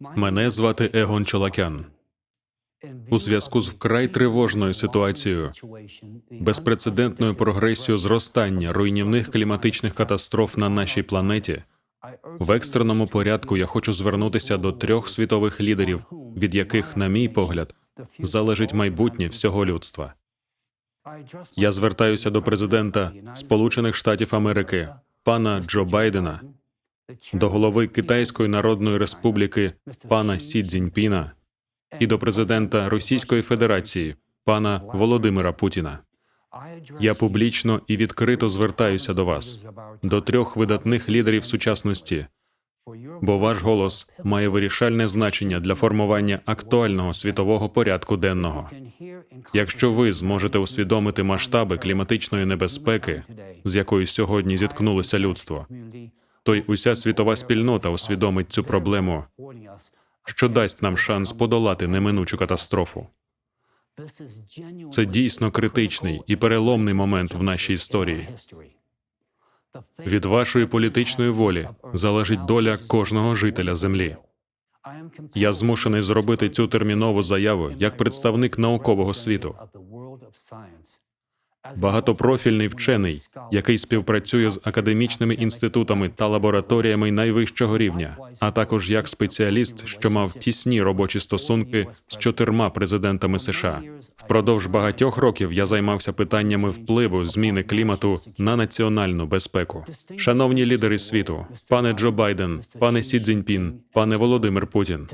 Мене звати Егон Чолакян. У зв'язку з вкрай тривожною ситуацією, безпрецедентною прогресією зростання руйнівних кліматичних катастроф на нашій планеті, в екстреному порядку я хочу звернутися до трьох світових лідерів, від яких, на мій погляд, залежить майбутнє всього людства. Я звертаюся до президента Сполучених Штатів Америки, пана Джо Байдена, до голови Китайської Народної Республіки пана Сі Цзіньпіна і до президента Російської Федерації пана Володимира Путіна. Я публічно і відкрито звертаюся до вас, до трьох видатних лідерів сучасності, бо ваш голос має вирішальне значення для формування актуального світового порядку денного. Якщо ви зможете усвідомити масштаби кліматичної небезпеки, з якою сьогодні зіткнулося людство, то й уся світова спільнота усвідомить цю проблему, що дасть нам шанс подолати неминучу катастрофу. Це дійсно критичний і переломний момент в нашій історії. Від вашої політичної волі залежить доля кожного жителя землі. Я змушений зробити цю термінову заяву як представник наукового світу. Багатопрофільний вчений, який співпрацює з академічними інститутами та лабораторіями найвищого рівня, а також як спеціаліст, що мав тісні робочі стосунки з чотирма президентами США. Впродовж багатьох років я займався питаннями впливу зміни клімату на національну безпеку. Шановні лідери світу, пане Джо Байден, пане Сі Цзіньпін, пане Володимир Путін.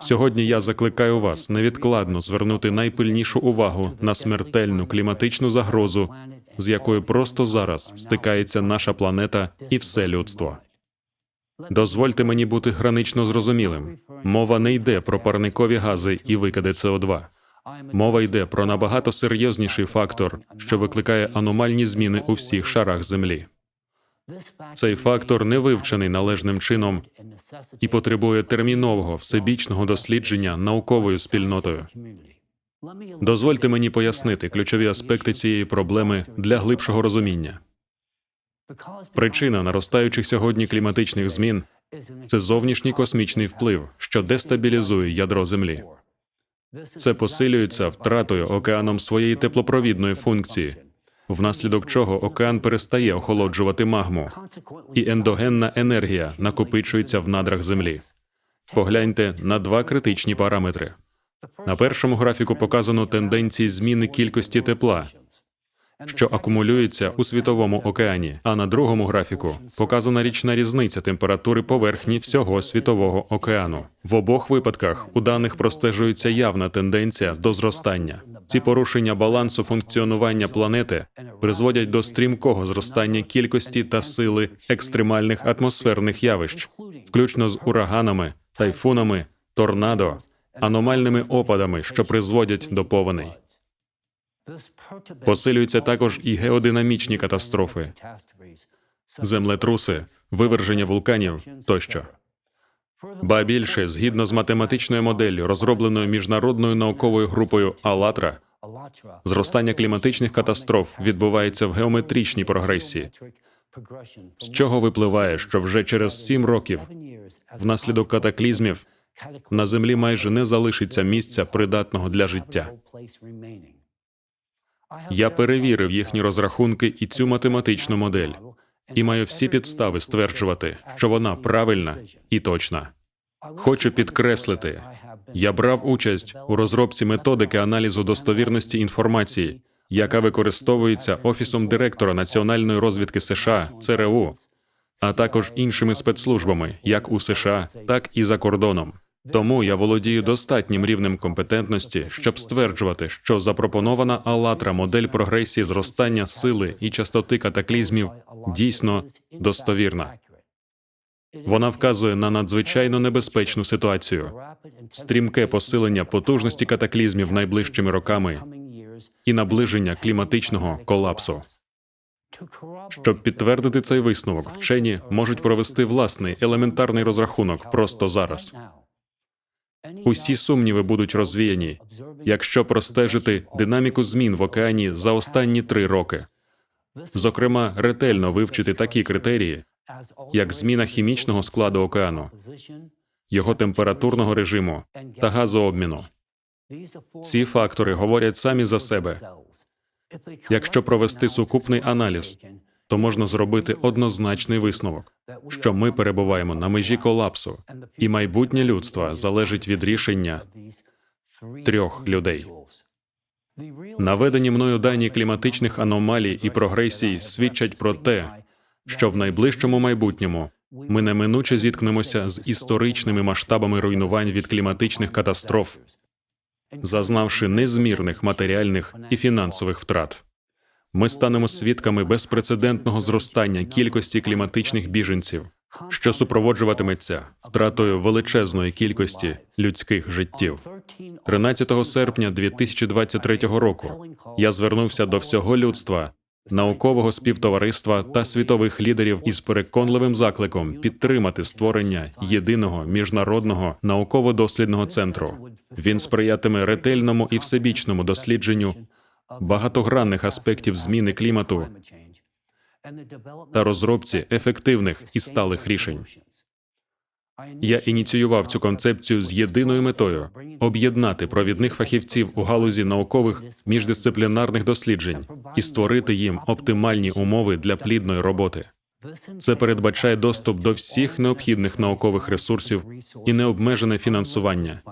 Сьогодні я закликаю вас невідкладно звернути найпильнішу увагу на смертельну кліматичну загрозу, з якою просто зараз стикається наша планета і все людство. Дозвольте мені бути гранично зрозумілим. Мова не йде про парникові гази і викиди СО2. Мова йде про набагато серйозніший фактор, що викликає аномальні зміни у всіх шарах землі. Цей фактор не вивчений належним чином і потребує термінового всебічного дослідження науковою спільнотою. Дозвольте мені пояснити ключові аспекти цієї проблеми для глибшого розуміння. Причина наростаючих сьогодні кліматичних змін це зовнішній космічний вплив, що дестабілізує ядро Землі. Це посилюється втратою океаном своєї теплопровідної функції, внаслідок чого океан перестає охолоджувати магму, і ендогенна енергія накопичується в надрах Землі. Погляньте на два критичні параметри. На першому графіку показано тенденції зміни кількості тепла, що акумулюється у світовому океані, а на другому графіку показана річна різниця температури поверхні всього світового океану. В обох випадках у даних простежується явна тенденція до зростання. Ці порушення балансу функціонування планети призводять до стрімкого зростання кількості та сили екстремальних атмосферних явищ, включно з ураганами, тайфунами, торнадо, аномальними опадами, що призводять до повеней. Посилюються також і геодинамічні катастрофи, землетруси, виверження вулканів тощо. Ба більше, згідно з математичною моделлю, розробленою міжнародною науковою групою АЛАТРА, зростання кліматичних катастроф відбувається в геометричній прогресії, з чого випливає, що вже через сім років, внаслідок катаклізмів, на землі майже не залишиться місця придатного для життя. Я перевірив їхні розрахунки і цю математичну модель, і маю всі підстави стверджувати, що вона правильна і точна. Хочу підкреслити, я брав участь у розробці методики аналізу достовірності інформації, яка використовується офісом директора національної розвідки США ЦРУ, а також іншими спецслужбами, як у США, так і за кордоном. Тому я володію достатнім рівнем компетентності, щоб стверджувати, що запропонована Алатра модель прогресії зростання сили і частоти катаклізмів дійсно достовірна. Вона вказує на надзвичайно небезпечну ситуацію, стрімке посилення потужності катаклізмів найближчими роками і наближення кліматичного колапсу. Щоб підтвердити цей висновок, вчені можуть провести власний елементарний розрахунок просто зараз. Усі сумніви будуть розвіяні, якщо простежити динаміку змін в океані за останні три роки. Зокрема, ретельно вивчити такі критерії, як зміна хімічного складу океану, його температурного режиму та газообміну. Ці фактори говорять самі за себе. Якщо провести сукупний аналіз, то можна зробити однозначний висновок, що ми перебуваємо на межі колапсу, і майбутнє людства залежить від рішення трьох людей. Наведені мною дані кліматичних аномалій і прогресій свідчать про те, що в найближчому майбутньому ми неминуче зіткнемося з історичними масштабами руйнувань від кліматичних катастроф, зазнавши незмірних матеріальних і фінансових втрат. Ми станемо свідками безпрецедентного зростання кількості кліматичних біженців, що супроводжуватиметься втратою величезної кількості людських життів. 13 серпня 2023 року я звернувся до всього людства, наукового співтовариства та світових лідерів із переконливим закликом підтримати створення єдиного міжнародного науково-дослідного центру. Він сприятиме ретельному і всебічному дослідженню багатогранних аспектів зміни клімату та розробці ефективних і сталих рішень. Я ініціював цю концепцію з єдиною метою об'єднати провідних фахівців у галузі наукових міждисциплінарних досліджень і створити їм оптимальні умови для плідної роботи. Це передбачає доступ до всіх необхідних наукових ресурсів і необмежене фінансування,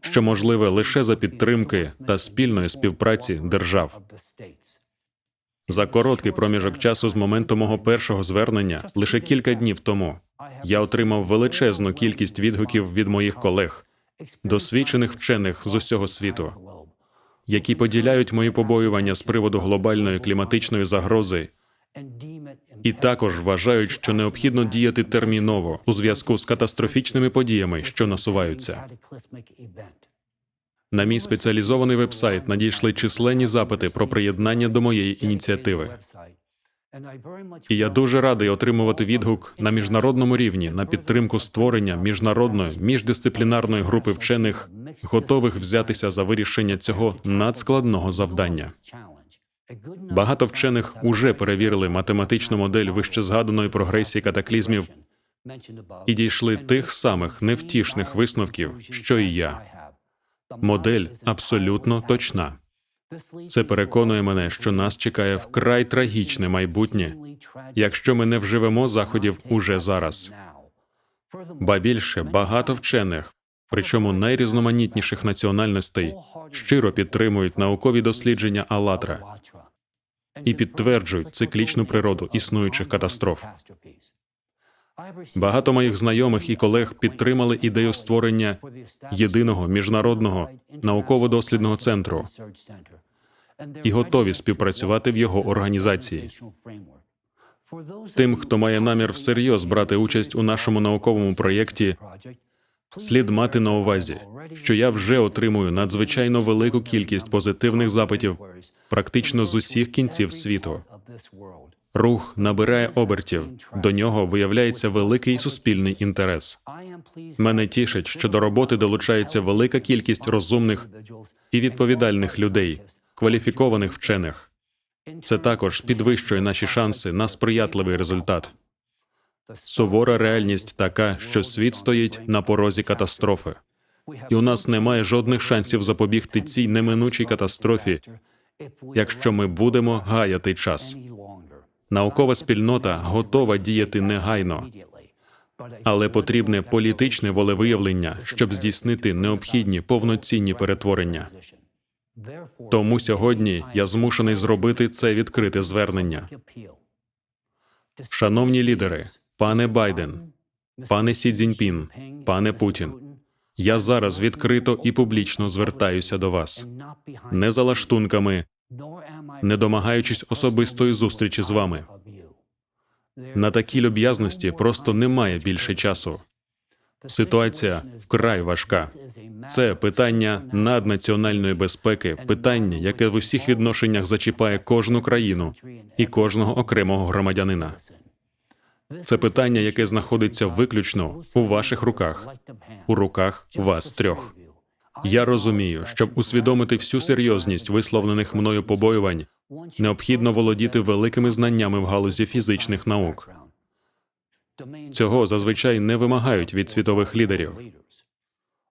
що можливе лише за підтримки та спільної співпраці держав. За короткий проміжок часу з моменту мого першого звернення, лише кілька днів тому, я отримав величезну кількість відгуків від моїх колег, досвідчених вчених з усього світу, які поділяють мої побоювання з приводу глобальної кліматичної загрози і також вважають, що необхідно діяти терміново у зв'язку з катастрофічними подіями, що насуваються. На мій спеціалізований вебсайт надійшли численні запити про приєднання до моєї ініціативи. І я дуже радий отримувати відгук на міжнародному рівні на підтримку створення міжнародної міждисциплінарної групи вчених, готових взятися за вирішення цього надскладного завдання. Багато вчених уже перевірили математичну модель вищезгаданої прогресії катаклізмів і дійшли тих самих невтішних висновків, що і я. Модель абсолютно точна. Це переконує мене, що нас чекає вкрай трагічне майбутнє, якщо ми не вживемо заходів уже зараз. Ба більше багато вчених, причому найрізноманітніших національностей, щиро підтримують наукові дослідження Алатра і підтверджують циклічну природу існуючих катастроф. Багато моїх знайомих і колег підтримали ідею створення єдиного міжнародного науково-дослідного центру і готові співпрацювати в його організації. Тим, хто має намір всерйоз брати участь у нашому науковому проєкті, слід мати на увазі, що я вже отримую надзвичайно велику кількість позитивних запитів практично з усіх кінців світу. Рух набирає обертів, до нього виявляється великий суспільний інтерес. Мене тішить, що до роботи долучається велика кількість розумних і відповідальних людей, кваліфікованих вчених. Це також підвищує наші шанси на сприятливий результат. Сувора реальність така, що світ стоїть на порозі катастрофи, і у нас немає жодних шансів запобігти цій неминучій катастрофі, якщо ми будемо гаяти час. Наукова спільнота готова діяти негайно, але потрібне політичне волевиявлення, щоб здійснити необхідні повноцінні перетворення. Тому сьогодні я змушений зробити це відкрите звернення. Шановні лідери, пане Байден, пане Сі Цзіньпін, пане Путін. Я зараз відкрито і публічно звертаюся до вас не за лаштунками, не домагаючись особистої зустрічі з вами. На такій люб'язності просто немає більше часу. Ситуація вкрай важка. Це питання наднаціональної безпеки, питання, яке в усіх відношеннях зачіпає кожну країну і кожного окремого громадянина. Це питання, яке знаходиться виключно у ваших руках, у руках вас трьох. Я розумію, щоб усвідомити всю серйозність висловлених мною побоювань, необхідно володіти великими знаннями в галузі фізичних наук. Цього зазвичай не вимагають від світових лідерів.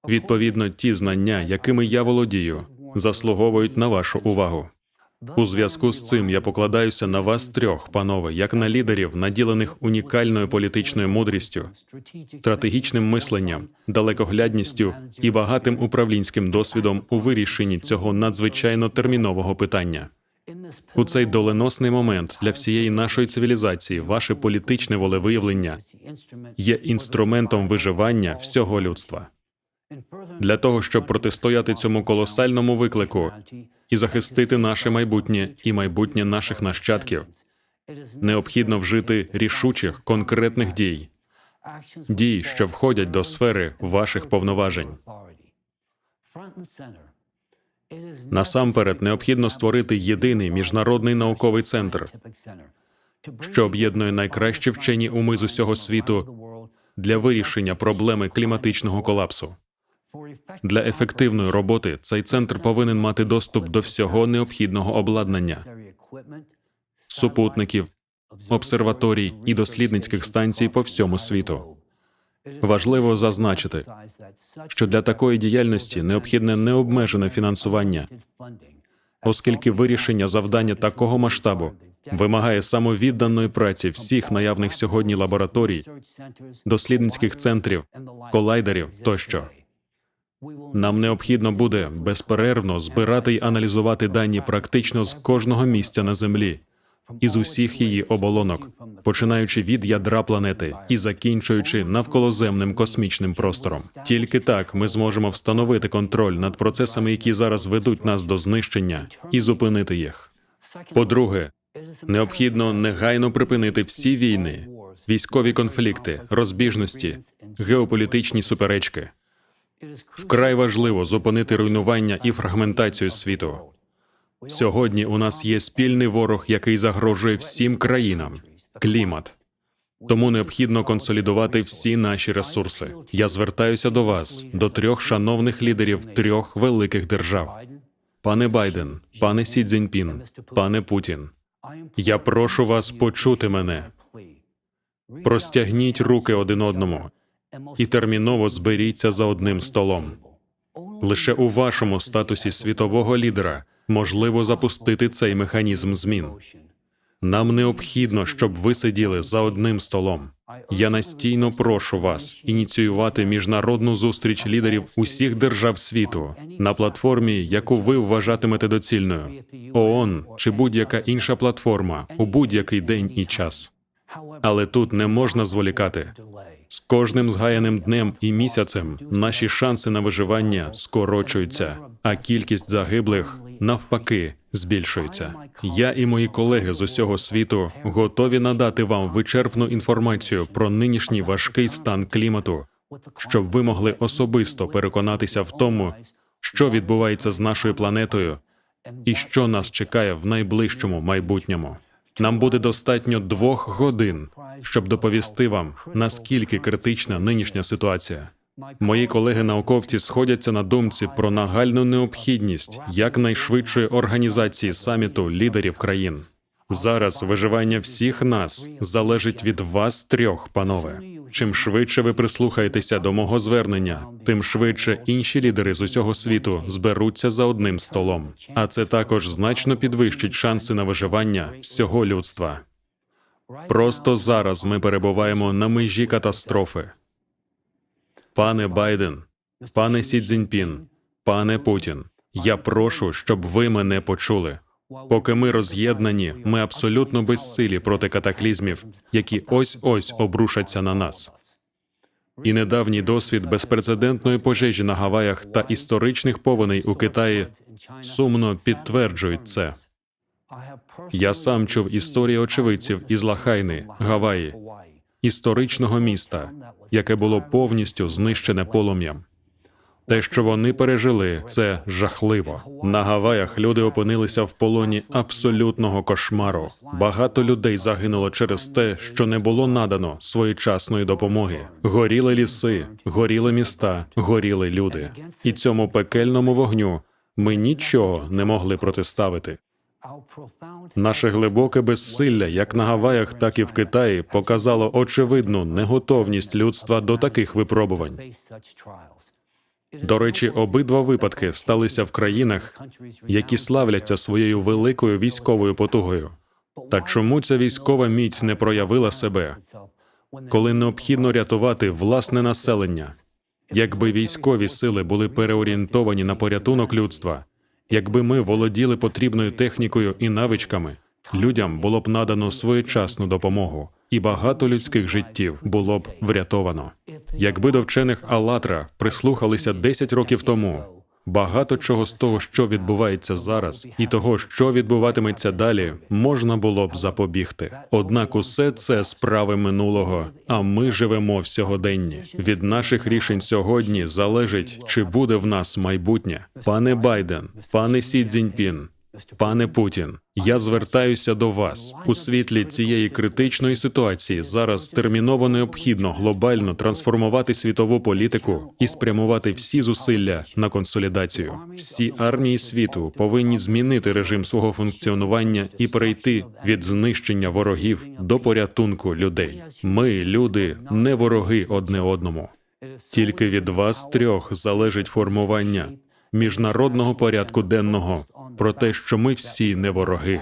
Відповідно, ті знання, якими я володію, заслуговують на вашу увагу. У зв'язку з цим я покладаюся на вас трьох, панове, як на лідерів, наділених унікальною політичною мудрістю, стратегічним мисленням, далекоглядністю і багатим управлінським досвідом у вирішенні цього надзвичайно термінового питання. У цей доленосний момент для всієї нашої цивілізації ваше політичне волевиявлення є інструментом виживання всього людства. Для того, щоб протистояти цьому колосальному виклику і захистити наше майбутнє і майбутнє наших нащадків, необхідно вжити рішучих конкретних дій, дій, що входять до сфери ваших повноважень. Насамперед, необхідно створити єдиний міжнародний науковий центр, що об'єднує найкращі вчені уми з усього світу для вирішення проблеми кліматичного колапсу. Для ефективної роботи цей центр повинен мати доступ до всього необхідного обладнання, супутників, обсерваторій і дослідницьких станцій по всьому світу. Важливо зазначити, що для такої діяльності необхідне необмежене фінансування, оскільки вирішення завдання такого масштабу вимагає самовідданої праці всіх наявних сьогодні лабораторій, дослідницьких центрів, колайдерів тощо. Нам необхідно буде безперервно збирати й аналізувати дані практично з кожного місця на землі, із усіх її оболонок, починаючи від ядра планети і закінчуючи навколоземним космічним простором. Тільки так ми зможемо встановити контроль над процесами, які зараз ведуть нас до знищення, і зупинити їх. По-друге, необхідно негайно припинити всі війни, військові конфлікти, розбіжності, геополітичні суперечки. Вкрай важливо зупинити руйнування і фрагментацію світу. Сьогодні у нас є спільний ворог, який загрожує всім країнам клімат. Тому необхідно консолідувати всі наші ресурси. Я звертаюся до вас, до трьох шановних лідерів трьох великих держав. Пане Байден, пане Сі Цзіньпін, пане Путін. Я прошу вас почути мене. Простягніть руки один одному і терміново зберіться за одним столом. Лише у вашому статусі світового лідера можливо запустити цей механізм змін. Нам необхідно, щоб ви сиділи за одним столом. Я настійно прошу вас ініціювати міжнародну зустріч лідерів усіх держав світу на платформі, яку ви вважатимете доцільною, ООН чи будь-яка інша платформа у будь-який день і час. Але тут не можна зволікати. З кожним згаяним днем і місяцем наші шанси на виживання скорочуються, а кількість загиблих навпаки збільшується. Я і мої колеги з усього світу готові надати вам вичерпну інформацію про нинішній важкий стан клімату, щоб ви могли особисто переконатися в тому, що відбувається з нашою планетою і що нас чекає в найближчому майбутньому. Нам буде достатньо двох годин, щоб доповісти вам, наскільки критична нинішня ситуація. Мої колеги-науковці сходяться на думці про нагальну необхідність якнайшвидшої організації саміту лідерів країн. Зараз виживання всіх нас залежить від вас трьох, панове. Чим швидше ви прислухаєтеся до мого звернення, тим швидше інші лідери з усього світу зберуться за одним столом. А це також значно підвищить шанси на виживання всього людства. Просто зараз ми перебуваємо на межі катастрофи. Пане Байден, пане Сі Цзіньпін, пане Путін, я прошу, щоб ви мене почули. Поки ми роз'єднані, ми абсолютно безсилі проти катаклізмів, які ось ось обрушаться на нас. І недавній досвід безпрецедентної пожежі на Гаваях та історичних повеней у Китаї сумно підтверджують це. Я сам чув історії очевидців із Лахайни, Гаваї, історичного міста, яке було повністю знищене полум'ям. Те, що вони пережили, це жахливо. На Гаваях люди опинилися в полоні абсолютного кошмару. Багато людей загинуло через те, що не було надано своєчасної допомоги. Горіли ліси, горіли міста, горіли люди. І цьому пекельному вогню ми нічого не могли протиставити. Наше глибоке безсилля, як на Гаваях, так і в Китаї, показало очевидну неготовність людства до таких випробувань. До речі, обидва випадки сталися в країнах, які славляться своєю великою військовою потугою. Та чому ця військова міць не проявила себе, коли необхідно рятувати власне населення? Якби військові сили були переорієнтовані на порятунок людства, якби ми володіли потрібною технікою і навичками, людям було б надано своєчасну допомогу, і багато людських життів було б врятовано. Якби до вчених Алатра прислухалися 10 років тому, багато чого з того, що відбувається зараз, і того, що відбуватиметься далі, можна було б запобігти. Однак усе це справи минулого, а ми живемо в сьогоденні. Від наших рішень сьогодні залежить, чи буде в нас майбутнє. Пане Байден, пане Сі Цзіньпін, Пане Путін, я звертаюся до вас у світлі цієї критичної ситуації. Зараз терміново необхідно глобально трансформувати світову політику і спрямувати всі зусилля на консолідацію. Всі армії світу повинні змінити режим свого функціонування і перейти від знищення ворогів до порятунку людей. Ми, люди, не вороги одне одному. Тільки від вас трьох залежить формування міжнародного порядку денного про те, що ми всі не вороги.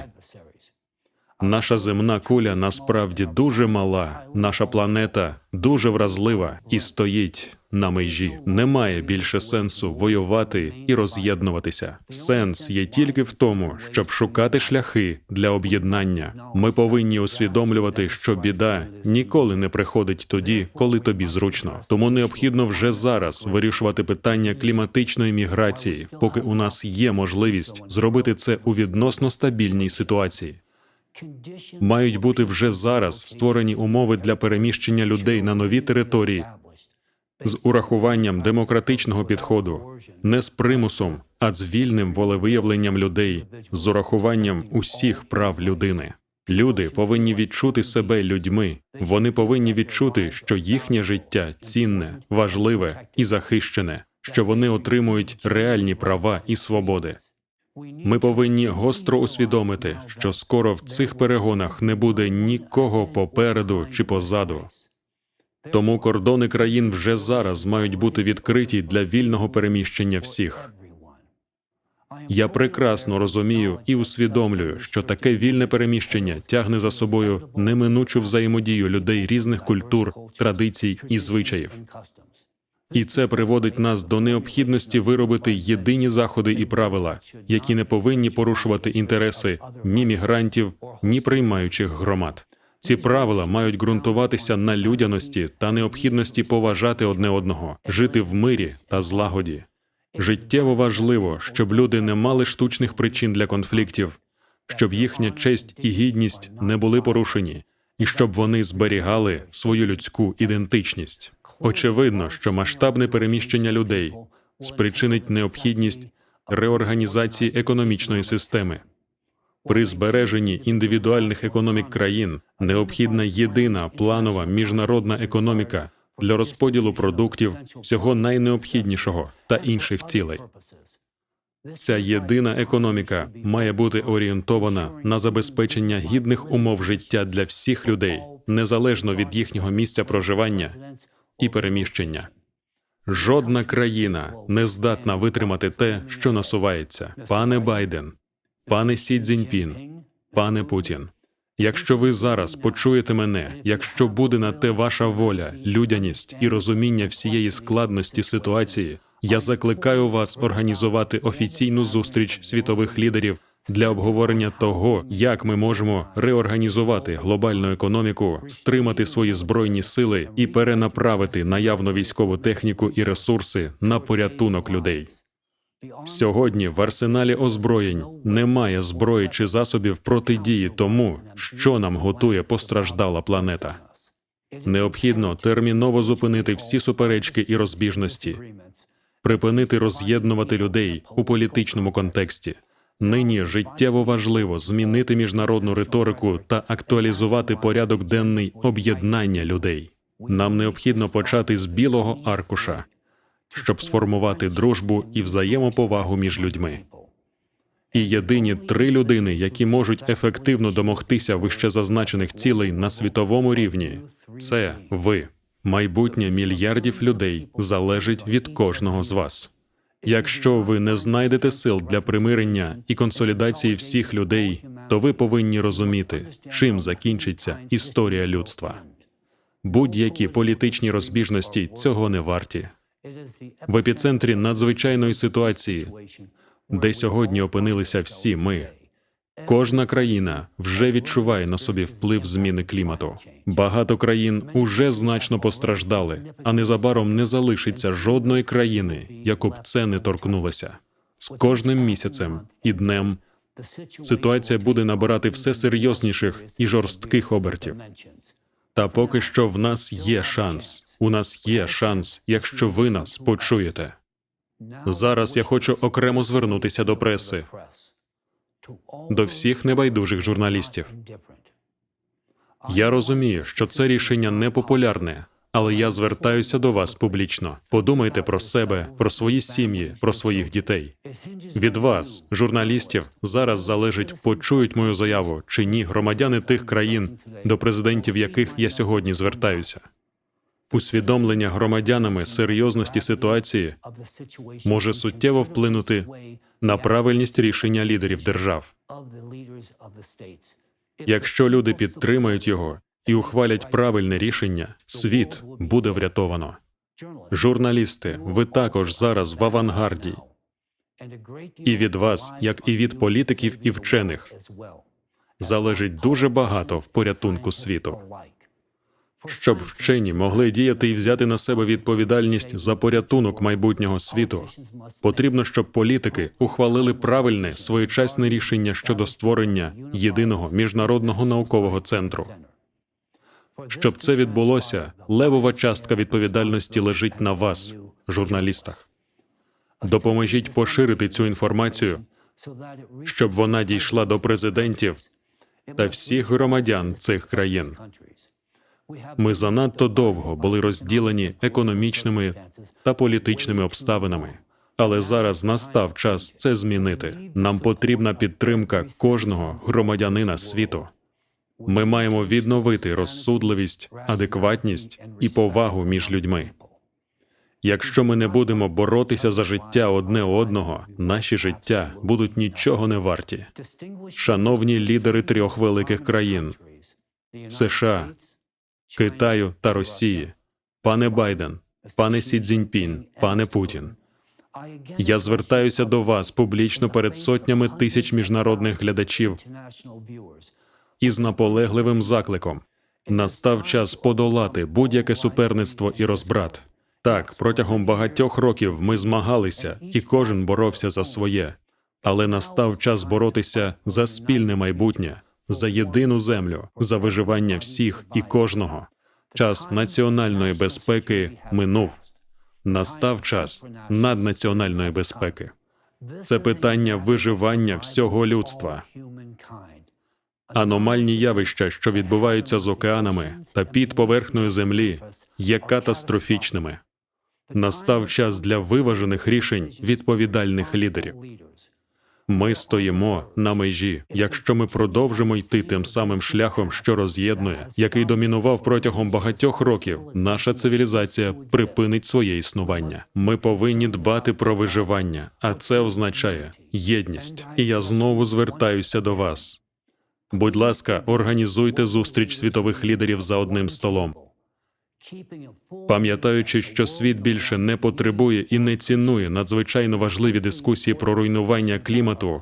Наша земна куля насправді дуже мала, наша планета дуже вразлива і стоїть на межі. Немає більше сенсу воювати і роз'єднуватися. Сенс є тільки в тому, щоб шукати шляхи для об'єднання. Ми повинні усвідомлювати, що біда ніколи не приходить тоді, коли тобі зручно. Тому необхідно вже зараз вирішувати питання кліматичної міграції, поки у нас є можливість зробити це у відносно стабільній ситуації. Мають бути вже зараз створені умови для переміщення людей на нові території з урахуванням демократичного підходу, не з примусом, а з вільним волевиявленням людей, з урахуванням усіх прав людини. Люди повинні відчути себе людьми. Вони повинні відчути, що їхнє життя цінне, важливе і захищене, що вони отримують реальні права і свободи. Ми повинні гостро усвідомити, що скоро в цих перегонах не буде нікого попереду чи позаду. Тому кордони країн вже зараз мають бути відкриті для вільного переміщення всіх. Я прекрасно розумію і усвідомлюю, що таке вільне переміщення тягне за собою неминучу взаємодію людей різних культур, традицій і звичаїв. І це приводить нас до необхідності виробити єдині заходи і правила, які не повинні порушувати інтереси ні мігрантів, ні приймаючих громад. Ці правила мають ґрунтуватися на людяності та необхідності поважати одне одного, жити в мирі та злагоді. Життєво важливо, щоб люди не мали штучних причин для конфліктів, щоб їхня честь і гідність не були порушені, і щоб вони зберігали свою людську ідентичність. Очевидно, що масштабне переміщення людей спричинить необхідність реорганізації економічної системи. При збереженні індивідуальних економік країн необхідна єдина планова міжнародна економіка для розподілу продуктів, всього найнеобхіднішого та інших цілей. Ця єдина економіка має бути орієнтована на забезпечення гідних умов життя для всіх людей, незалежно від їхнього місця проживання і переміщення. Жодна країна не здатна витримати те, що насувається. Пане Байден, пане Сі Цзіньпін, пане Путін. Якщо ви зараз почуєте мене, якщо буде на те ваша воля, людяність і розуміння всієї складності ситуації, я закликаю вас організувати офіційну зустріч світових лідерів для обговорення того, як ми можемо реорганізувати глобальну економіку, стримати свої збройні сили і перенаправити наявну військову техніку і ресурси на порятунок людей. Сьогодні в арсеналі озброєнь немає зброї чи засобів протидії тому, що нам готує постраждала планета. Необхідно терміново зупинити всі суперечки і розбіжності, припинити роз'єднувати людей у політичному контексті. Нині життєво важливо змінити міжнародну риторику та актуалізувати порядок денний об'єднання людей. Нам необхідно почати з білого аркуша, щоб сформувати дружбу і взаємоповагу між людьми. І єдині три людини, які можуть ефективно домогтися вищезазначених цілей на світовому рівні, це ви. Майбутнє мільярдів людей залежить від кожного з вас. Якщо ви не знайдете сил для примирення і консолідації всіх людей, то ви повинні розуміти, чим закінчиться історія людства. Будь-які політичні розбіжності цього не варті. В епіцентрі надзвичайної ситуації, де сьогодні опинилися всі ми. Кожна країна вже відчуває на собі вплив зміни клімату. Багато країн уже значно постраждали, а незабаром не залишиться жодної країни, яку б це не торкнулося. З кожним місяцем і днем ситуація буде набирати все серйозніших і жорстких обертів. Та поки що в нас є шанс. У нас є шанс, якщо ви нас почуєте. Зараз я хочу окремо звернутися до преси, до всіх небайдужих журналістів. Я розумію, що це рішення непопулярне, але я звертаюся до вас публічно. Подумайте про себе, про свої сім'ї, про своїх дітей. Від вас, журналістів, зараз залежить, почують мою заяву чи ні громадяни тих країн, до президентів яких я сьогодні звертаюся. Усвідомлення громадянами серйозності ситуації може суттєво вплинути на правильність рішення лідерів держав. Якщо люди підтримають його і ухвалять правильне рішення, світ буде врятовано. Журналісти, ви також зараз в авангарді. І від вас, як і від політиків і вчених, залежить дуже багато в порятунку світу. Щоб вчені могли діяти і взяти на себе відповідальність за порятунок майбутнього світу, потрібно, щоб політики ухвалили правильне своєчасне рішення щодо створення єдиного міжнародного наукового центру. Щоб це відбулося, левова частка відповідальності лежить на вас, журналістах. Допоможіть поширити цю інформацію, щоб вона дійшла до президентів та всіх громадян цих країн. Ми занадто довго були розділені економічними та політичними обставинами. Але зараз настав час це змінити. Нам потрібна підтримка кожного громадянина світу. Ми маємо відновити розсудливість, адекватність і повагу між людьми. Якщо ми не будемо боротися за життя одне одного, наші життя будуть нічого не варті. Шановні лідери трьох великих країн США, Китаю та Росії, пане Байден, пане Сі Цзіньпін, пане Путін. Я звертаюся до вас публічно перед сотнями тисяч міжнародних глядачів із наполегливим закликом. Настав час подолати будь-яке суперництво і розбрат. Так, протягом багатьох років ми змагалися, і кожен боровся за своє, але настав час боротися за спільне майбутнє, за єдину землю, за виживання всіх і кожного. Час національної безпеки минув. Настав час наднаціональної безпеки. Це питання виживання всього людства. Аномальні явища, що відбуваються з океанами та під поверхнею землі, є катастрофічними. Настав час для виважених рішень відповідальних лідерів. Ми стоїмо на межі. Якщо ми продовжимо йти тим самим шляхом, що роз'єднує, який домінував протягом багатьох років, наша цивілізація припинить своє існування. Ми повинні дбати про виживання, а це означає єдність. І я знову звертаюся до вас. Будь ласка, організуйте зустріч світових лідерів за одним столом. Пам'ятаючи, що світ більше не потребує і не цінує надзвичайно важливі дискусії про руйнування клімату,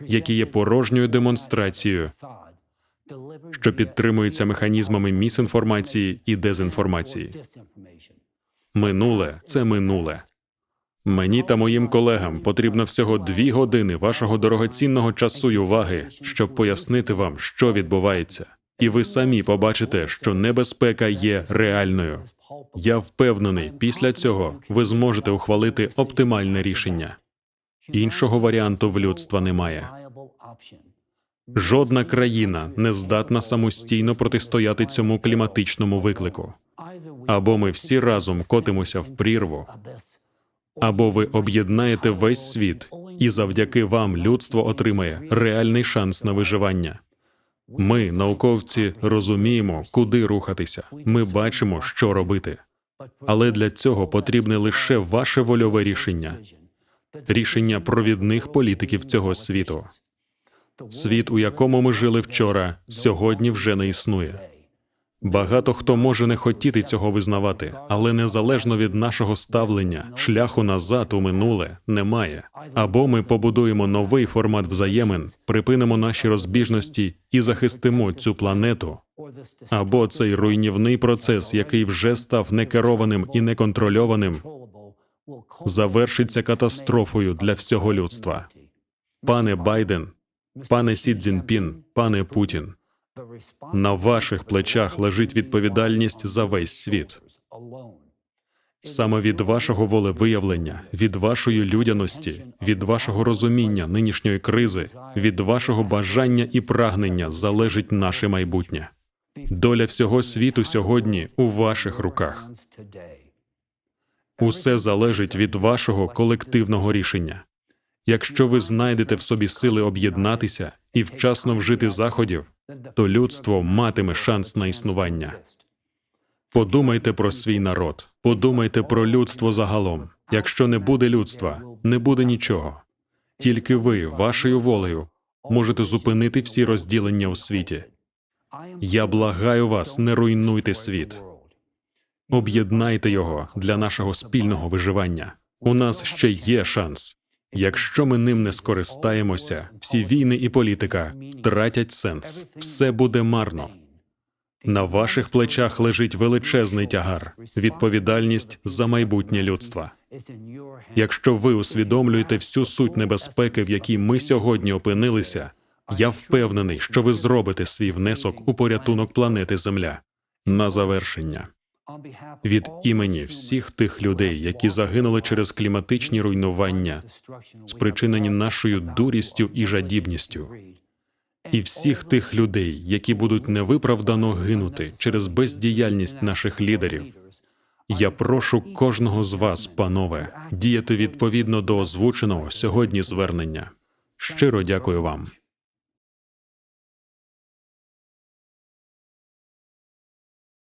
які є порожньою демонстрацією, що підтримуються механізмами місінформації і дезінформації. Минуле це минуле. Мені та моїм колегам потрібно всього дві години вашого дорогоцінного часу й уваги, щоб пояснити вам, що відбувається, і ви самі побачите, що небезпека є реальною. Я впевнений, після цього ви зможете ухвалити оптимальне рішення. Іншого варіанту в людства немає. Жодна країна не здатна самостійно протистояти цьому кліматичному виклику. Або ми всі разом котимося в прірву, або ви об'єднаєте весь світ, і завдяки вам людство отримає реальний шанс на виживання. Ми, науковці, розуміємо, куди рухатися. Ми бачимо, що робити. Але для цього потрібне лише ваше вольове рішення, рішення провідних політиків цього світу. Світ, у якому ми жили вчора, сьогодні вже не існує. Багато хто може не хотіти цього визнавати, але незалежно від нашого ставлення, шляху назад у минуле немає. Або ми побудуємо новий формат взаємин, припинимо наші розбіжності і захистимо цю планету, або цей руйнівний процес, який вже став некерованим і неконтрольованим, завершиться катастрофою для всього людства. Пане Байден, пане Сі Цзіньпін, пане Путін, на ваших плечах лежить відповідальність за весь світ. Саме від вашого волевиявлення, від вашої людяності, від вашого розуміння нинішньої кризи, від вашого бажання і прагнення залежить наше майбутнє. Доля всього світу сьогодні у ваших руках. Усе залежить від вашого колективного рішення. Якщо ви знайдете в собі сили об'єднатися і вчасно вжити заходів, то людство матиме шанс на існування. Подумайте про свій народ, подумайте про людство загалом. Якщо не буде людства, не буде нічого. Тільки ви, вашою волею, можете зупинити всі розділення у світі. Я благаю вас, не руйнуйте світ. Об'єднайте його для нашого спільного виживання. У нас ще є шанс. Якщо ми ним не скористаємося, всі війни і політика втратять сенс. Все буде марно. На ваших плечах лежить величезний тягар, відповідальність за майбутнє людства. Якщо ви усвідомлюєте всю суть небезпеки, в якій ми сьогодні опинилися, я впевнений, що ви зробите свій внесок у порятунок планети Земля. На завершення від імені всіх тих людей, які загинули через кліматичні руйнування, спричинені нашою дурістю і жадібністю, і всіх тих людей, які будуть невиправдано гинути через бездіяльність наших лідерів. Я прошу кожного з вас, панове, діяти відповідно до озвученого сьогодні звернення. Щиро дякую вам.